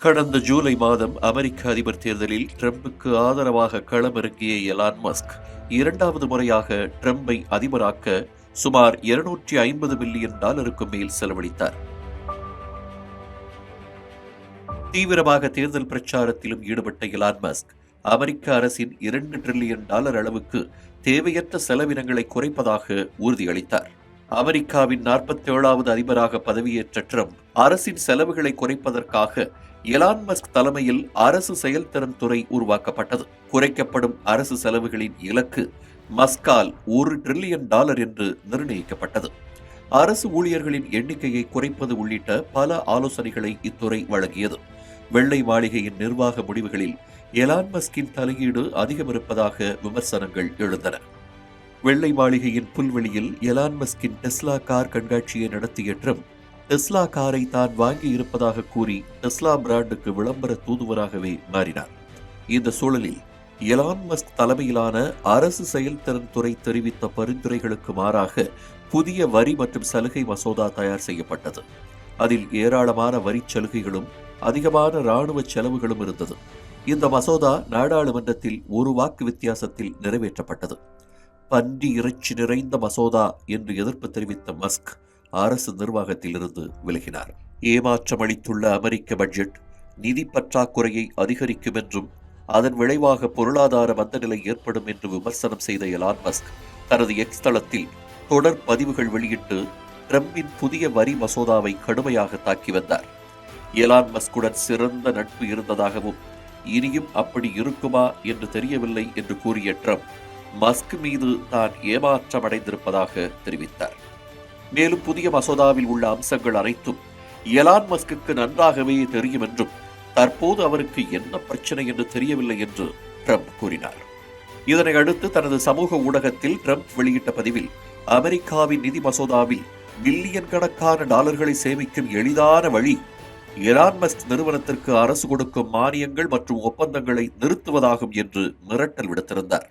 கடந்த ஜூலை மாதம் அமெரிக்க அதிபர் தேர்தலில் ட்ரம்புக்கு ஆதரவாக களமிறங்கிய எலான் மஸ்க் இரண்டாவது முறையாக ட்ரம்பை அதிபராக்க சுமார் இருநூற்றி ஐம்பது மில்லியன் டாலருக்கு மேல் செலவழித்தார். தீவிரமாக தேர்தல் பிரச்சாரத்திலும் ஈடுபட்ட எலான் மஸ்க் அமெரிக்க அரசின் இரண்டு டிரில்லியன் டாலர் அளவுக்கு தேவையற்ற செலவினங்களை குறைப்பதாக உறுதியளித்தார். அமெரிக்காவின் நாற்பத்தி ஏழாவது அதிபராக பதவியேற்ற ட்ரம்ப் அரசின் செலவுகளை குறைப்பதற்காக எலான் மஸ்க் தலைமையில் அரசு செயல்திறன் துறை உருவாக்கப்பட்டது. குறைக்கப்படும் அரசு செலவுகளின் இலக்கு மஸ்கால் ஒரு டிரில்லியன் டாலர் என்று நிர்ணயிக்கப்பட்டது. அரசு ஊழியர்களின் எண்ணிக்கையை குறைப்பது உள்ளிட்ட பல ஆலோசனைகளை இத்துறை வழங்கியது. வெள்ளை மாளிகையின் நிர்வாக முடிவுகளில் எலான் மஸ்கின் தலையீடு அதிகம் இருப்பதாக விமர்சனங்கள் எழுந்தன. வெள்ளை மாளிகையின் புல்வெளியில் எலான் மஸ்கின் டெஸ்லா கார் கண்காட்சியை நடத்திய ட்ரம்ப் டெஸ்லா காரை தான் வாங்கி இருப்பதாக கூறி டெஸ்லா பிராண்டுக்கு விளம்பர தூதுவராகவே மாறினார். இந்த சூழலில் எலான் மஸ்க் தலைமையிலான அரசு செயல்திறன் துறை தெரிவித்த பரிந்துரைகளுக்கு மாறாக புதிய வரி மற்றும் சலுகை மசோதா தயார் செய்யப்பட்டது. அதில் ஏராளமான வரி சலுகைகளும் அதிகமான இராணுவ செலவுகளும் இருந்தது. இந்த மசோதா நாடாளுமன்றத்தில் ஒரு வாக்கு வித்தியாசத்தில் நிறைவேற்றப்பட்டது. பன்றி இறைச்சி நிறைந்த மசோதா என்று எதிர்ப்பு தெரிவித்த மஸ்க் அரசு நிர்வாகத்திலிருந்து விலகினார். ஏமாற்றம் அளித்துள்ள அமெரிக்க பட்ஜெட் நிதி பற்றாக்குறையை அதிகரிக்கும் என்றும் அதன் விளைவாக பொருளாதார மந்தநிலை ஏற்படும் என்று விமர்சனம் செய்த எலான் மஸ்க் தனது எக்ஸ் தளத்தில் தொடர் பதிவுகள் வெளியிட்டு ட்ரம்பின் புதிய வரி மசோதாவை கடுமையாக தாக்கி வந்தார். எலான் மஸ்குடன் சிறந்த நட்பு இருந்ததாகவும் இனியும் அப்படி இருக்குமா என்று தெரியவில்லை என்று கூறிய ட்ரம்ப் மஸ்க் மீது தான் ஏமாற்றமடைந்திருப்பதாக தெரிவித்தார். மேலும் புதிய மசோதாவில் உள்ள அம்சங்கள் அனைத்தும் எலான் மஸ்குக்கு நன்றாகவே தெரியும் என்றும் தற்போது அவருக்கு என்ன பிரச்சனை என்று தெரியவில்லை என்று ட்ரம்ப் கூறினார். இதனை அடுத்து தனது சமூக ஊடகத்தில் ட்ரம்ப் வெளியிட்ட பதிவில் அமெரிக்காவின் நிதி மசோதாவில் பில்லியன் கணக்கான டாலர்களை சேமிக்கும் எளிதான வழி எலான் மஸ்க் நிறுவனத்திற்கு அரசு கொடுக்கும் மானியங்கள் மற்றும் ஒப்பந்தங்களை நிறுத்துவதாகும் என்று மிரட்டல் விடுத்திருந்தார்.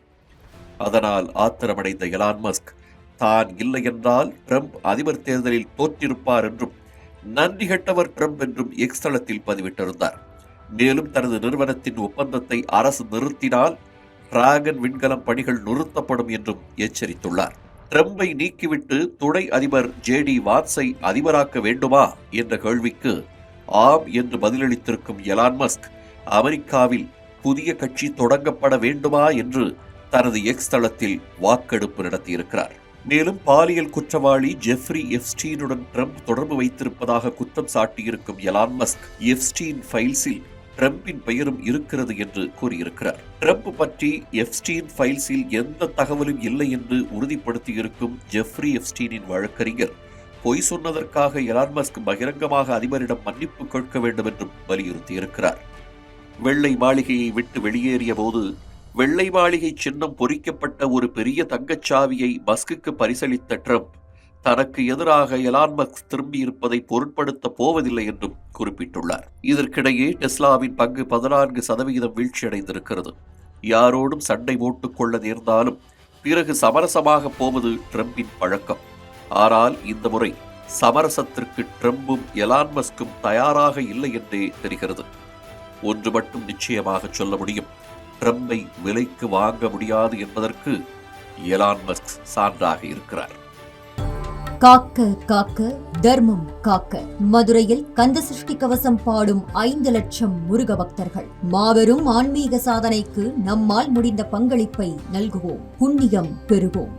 அதனால் ஆத்திரமடைந்த எலான் மஸ்க் தான் இல்லை என்றால் ட்ரம்ப் அதிபர் தேர்தலில் தோற்றிருப்பார் என்றும் நன்றி கெட்டவர் ட்ரம்ப் என்றும் எக்ஸ் தளத்தில் பதிவிட்டிருந்தார். மேலும் தனது நிறுவனத்தின் ஒப்பந்தத்தை அரசு நிறுத்தினால் டிராகன் விண்கலம் பணிகள் நிறுத்தப்படும் என்றும் எச்சரித்துள்ளார். ட்ரம்பை நீக்கிவிட்டு துணை அதிபர் ஜே டி வாட்ஸை அதிபராக்க வேண்டுமா என்ற கேள்விக்கு ஆம் என்று பதிலளித்திருக்கும் எலான் மஸ்க் அமெரிக்காவில் புதிய கட்சி தொடங்கப்பட வேண்டுமா என்று தனது எக்ஸ் தளத்தில் வாக்கெடுப்பு நடத்தியிருக்கிறார். மேலும் பாலியல் குற்றவாளி ஜெஃப்ரி எஃப்ஸ்டீனுடன் ட்ரம்ப் தொடர்பு வைத்திருப்பதாக குற்றம் சாட்டியிருக்கும் எலான் மஸ்க் எஃப்ஸ்டீன் ஃபைல்ஸில் ட்ரம்பின் பெயரும் இருக்கிறது என்று கூறியிருக்கிறார். ட்ரம்ப் பற்றி எஃப்ஸ்டீன் ஃபைல்ஸில் எந்த தகவலும் இல்லை என்று உறுதிப்படுத்தியிருக்கும் ஜெஃப்ரி எஃப்ஸ்டீனின் வழக்கறிஞர் பொய் சொன்னதற்காக எலான் மஸ்க் பகிரங்கமாக அதிபரிடம் மன்னிப்பு கேட்க வேண்டும் என்றும் வலியுறுத்தியிருக்கிறார். வெள்ளை மாளிகையை விட்டு வெளியேறிய போது வெள்ளை மாளிகை சின்னம் பொறிக்கப்பட்ட ஒரு பெரிய தங்கச்சாவியை மஸ்குக்கு பரிசளித்த ட்ரம்ப் தனக்கு எதிராக எலான் மஸ்க் திரும்பியிருப்பதை பொருட்படுத்த போவதில்லை என்றும் குறிப்பிட்டுள்ளார். இதற்கிடையே டெஸ்லாவின் பங்கு பதினான்கு சதவிகிதம் வீழ்ச்சியடைந்திருக்கிறது. யாரோடும் சண்டை போட்டுக் கொள்ள நேர்ந்தாலும் பிறகு சமரசமாக போவது ட்ரம்பின் பழக்கம். ஆனால் இந்த முறை சமரசத்திற்கு ட்ரம்பும் எலான் மஸ்கும் தயாராக இல்லை என்றே தெரிகிறது. ஒன்று மட்டும் நிச்சயமாக சொல்ல முடியும். ட்ரம்பை விலைக்கு வாங்க முடியாது என்பதற்கு எலான் மஸ்க் சான்றாக இருக்கிறார். காக்க காக்க தர்மம் காக்க. மதுரையில் கந்த சிருஷ்டி கவசம் பாடும் ஐந்து லட்சம் முருக பக்தர்கள். மாபெரும் ஆன்மீக சாதனைக்கு நம்மால் முடிந்த பங்களிப்பை நல்குவோம். புண்ணியம் பெறுவோம்.